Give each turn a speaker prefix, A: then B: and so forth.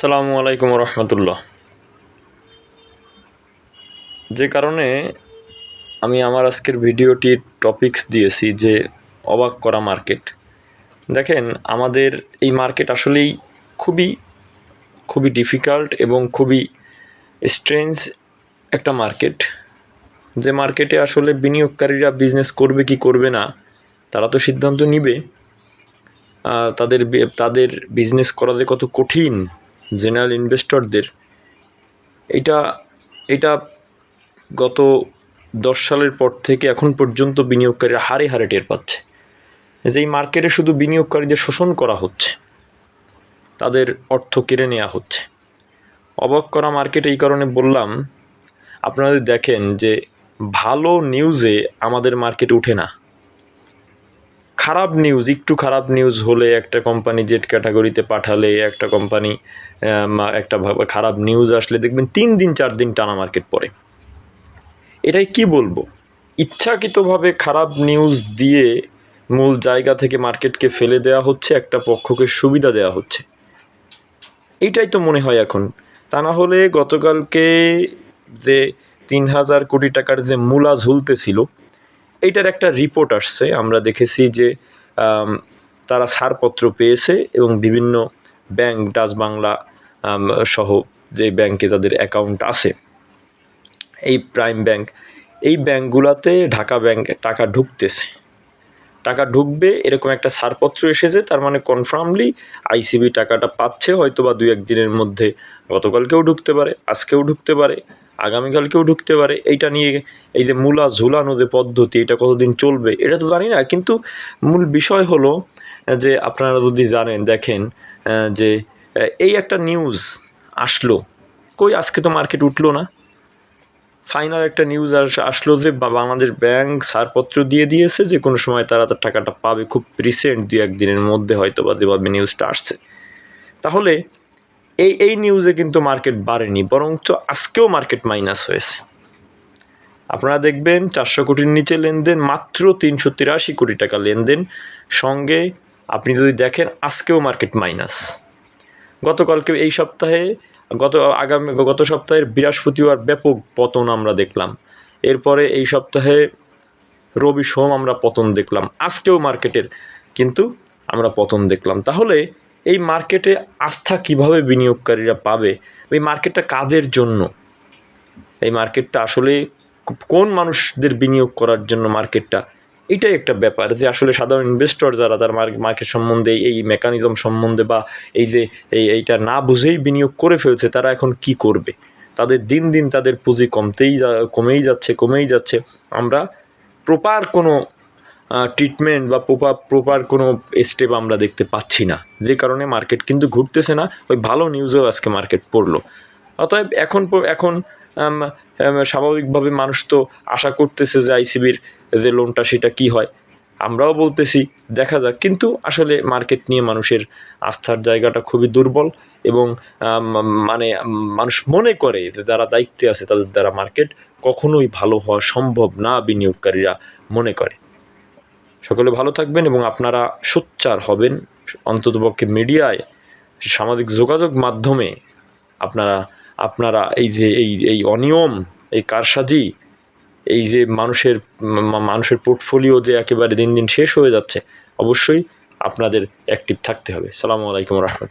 A: সালামু আলাইকুম রহমতুল্লাহ যে কারণে আমি আমার আজকের ভিডিওটির টপিকস দিয়েছি যে অবাক করা মার্কেট দেখেন, আমাদের এই মার্কেট আসলেই খুবই খুবই ডিফিকাল্ট এবং খুবই স্ট্রেঞ্জ একটা মার্কেট যে মার্কেটে আসলে বিনিয়োগকারীরা বিজনেস করবে কি করবে না, তারা তো সিদ্ধান্ত নিবে। তাদের তাদের বিজনেস করা যে কত কঠিন। জেনারেল ইনভেস্টরদের, এটা এটা গত দশ সালের পর থেকে এখন পর্যন্ত বিনিয়োগকারীরা হারে হারে টের পাচ্ছে। যে এই মার্কেটে শুধু বিনিয়োগকারীদের শোষণ করা হচ্ছে, তাদের অর্থ কেড়ে নেওয়া হচ্ছে। অবাক করা মার্কেট এই কারণে বললাম, আপনারা দেখেন যে ভালো নিউজে আমাদের মার্কেট উঠে না খারাপ নিউজ একটু খারাপ নিউজ হলে একটা কোম্পানি জেট ক্যাটাগরিতে পাঠালে, একটা কোম্পানি একটা খারাপ নিউজ আসলে দেখবেন তিন দিন, চার দিন টানা মার্কেট পড়ে। এটাই কি বলব? ইচ্ছাকৃতভাবে খারাপ নিউজ দিয়ে মূল জায়গা থেকে মার্কেটকে ফেলে দেওয়া হচ্ছে, একটা পক্ষকে সুবিধা দেওয়া হচ্ছে। এটাই তো মনে হয় এখন। তা না হলে গতকালকে যে তিন হাজার কোটি টাকার যে মূলা ঝুলতেছিল এইটার একটা রিপোর্ট আসছে। আমরা দেখেছি যে তারা ছাড়পত্র পেয়েছে এবং বিভিন্ন ব্যাংক ডাচ বাংলা সহ যে ব্যাংকে তাদের অ্যাকাউন্ট আছে। এই প্রাইম ব্যাংক এই ব্যাংকগুলোতে ঢাকা ব্যাংক টাকা ঢুকতেছে। টাকা ঢুকবে, এরকম একটা ছাড়পত্র এসেছে, তার মানে কনফার্মলি আইসিবি টাকাটা পাচ্ছে হয়তো বা দু একদিনের মধ্যে গতকালকেও ঢুকতে পারে, আজকেও ঢুকতে পারে। আগামীকালকেও ঢুকতে পারে। এইটা নিয়ে এই যে মূলা ঝুলানো যে পদ্ধতি, এটা কতদিন চলবে, এটা তো জানি না। কিন্তু মূল বিষয় হলো যে আপনারা যদি জানেন, দেখেন যে এই একটা নিউজ আসলো। কই আজকে তো মার্কেট উঠল না? ফাইনাল একটা নিউজ আস, আসলো যে বাংলাদেশ ব্যাংক ছাড়পত্র দিয়ে দিয়েছে যে, কোনো সময় তারা তার টাকাটা পাবে। খুব রিসেন্ট দু একদিনের মধ্যে হয়তো বা যেভাবে নিউজটা আসছে। তাহলে এই এই নিউজে কিন্তু মার্কেট বাড়েনি, বরঞ্চ আজকেও মার্কেট মাইনাস হয়েছে। আপনারা দেখবেন চারশো কোটির নিচে লেনদেন, মাত্র তিনশো তিরাশি কোটি টাকা লেনদেন। সঙ্গে আপনি যদি দেখেন, আজকেও মার্কেট মাইনাস গতকালকে এই সপ্তাহে, গত আগামী, গত সপ্তাহের বৃহস্পতিবার ব্যাপক পতন আমরা দেখলাম। এরপরে এই সপ্তাহে রবি সোম আমরা পতন দেখলাম। আজকেও মার্কেটের কিন্তু আমরা পতন দেখলাম। তাহলে এই মার্কেটে আস্থা কীভাবে বিনিয়োগকারীরা পাবে? এই মার্কেটটা কাদের জন্য? এই মার্কেটটা আসলে কোন মানুষদের বিনিয়োগ করার জন্য মার্কেটটা? এটাই একটা ব্যাপার যে আসলে সাধারণ ইনভেস্টর যারা, তার মার্কেট সম্বন্ধে, এই মেকানিজম সম্বন্ধে বা এই যে এই এইটা না বুঝেই বিনিয়োগ করে ফেলছে, তারা এখন কি করবে? তাদের দিন দিন তাদের পুঁজি কমতেই কমেই যাচ্ছে কমেই যাচ্ছে। আমরা প্রপার কোনো ট্রিটমেন্ট বা প্রপার প্রপার কোনো স্টেপ আমরা দেখতে পাচ্ছি না। যে কারণে মার্কেট কিন্তু ঘুরতেছে না, ওই ভালো নিউজেও আজকে মার্কেট পড়ল। অতএব এখন এখন স্বাভাবিকভাবে মানুষ তো আশা করতেছে যে আইসিবির যে লোনটা সেটা কি হয়। আমরাও বলতেছি, দেখা যাক। কিন্তু আসলে মার্কেট নিয়ে মানুষের আস্থার জায়গাটা খুবই দুর্বল এবং মানে মানুষ মনে করে যে যারা দায়িত্বে আছে তাদের দ্বারা মার্কেট কখনোই ভালো হওয়া সম্ভব না, বিনিয়োগকারীরা মনে করে। সকলে ভালো থাকবেন এবং আপনারা সোচ্চার হবেন। অন্ততপক্ষে মিডিয়ায় সামাজিক যোগাযোগ মাধ্যমে আপনারা আপনারা এই যে, এই এই অনিয়ম, এই কারসাজি, এই যে মানুষের মানুষের পোর্টফোলিও যে একেবারে দিন দিন শেষ হয়ে যাচ্ছে, অবশ্যই আপনাদের অ্যাক্টিভ থাকতে হবে। সালামু আলাইকুম রহমতুল্লাহ।